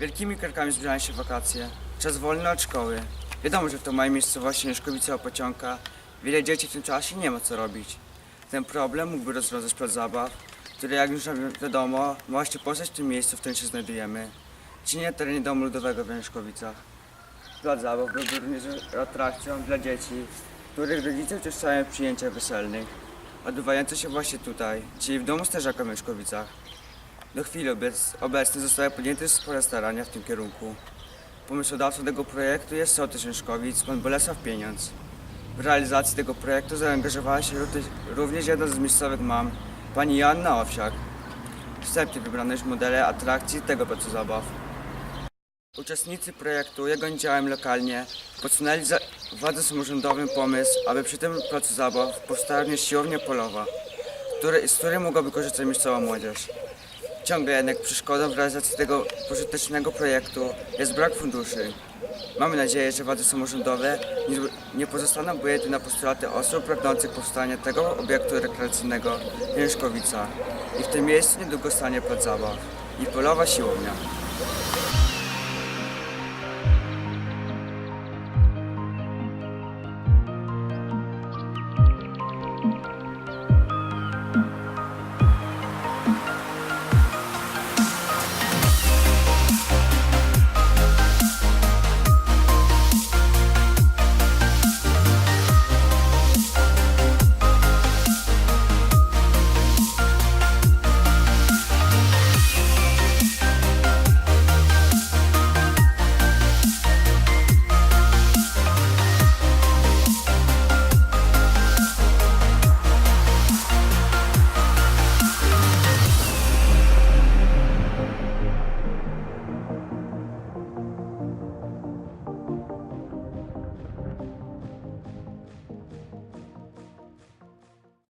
Wielkimi krokami zbliżają się wakacje. Czas wolny od szkoły. Wiadomo, że w to małej miejscowości Mieszkowice Opocionka wiele dzieci w tym czasie nie ma co robić. Ten problem mógłby rozwiązać plac zabaw, który jak już wiadomo ma właśnie powstać w tym miejscu, w którym się znajdujemy, czyli na terenie Domu Ludowego w Mieszkowicach. Plac zabaw byłby również atrakcją dla dzieci, których rodzice uczestniczyły w przyjęciach weselnych, odbywających się właśnie tutaj, czyli w Domu Strażaka w. Do chwili obec, obecnej zostały podjęte spore starania w tym kierunku. Pomysłodawcą tego projektu jest sołtys Mieszkowic, pan Bolesław Pieniądz. W realizacji tego projektu zaangażowała się również- również jedna z miejscowych mam, pani Joanna Owsiak. Wstępnie wybrano już modele atrakcji tego placu zabaw. Uczestnicy projektu, jak oni działają lokalnie, podsunęli za władzom samorządowym pomysł, aby przy tym placu zabaw powstała również siłownia polowa, który, z której mogłaby korzystać miejscowa młodzież. Ciągle jednak przeszkodą w realizacji tego pożytecznego projektu jest brak funduszy. Mamy nadzieję, że władze samorządowe nie, nie pozostaną bujety na postulaty osób pragnących powstania tego obiektu rekreacyjnego w Mieszkowicach i w tym miejscu niedługo stanie plac zabaw i polowa siłownia.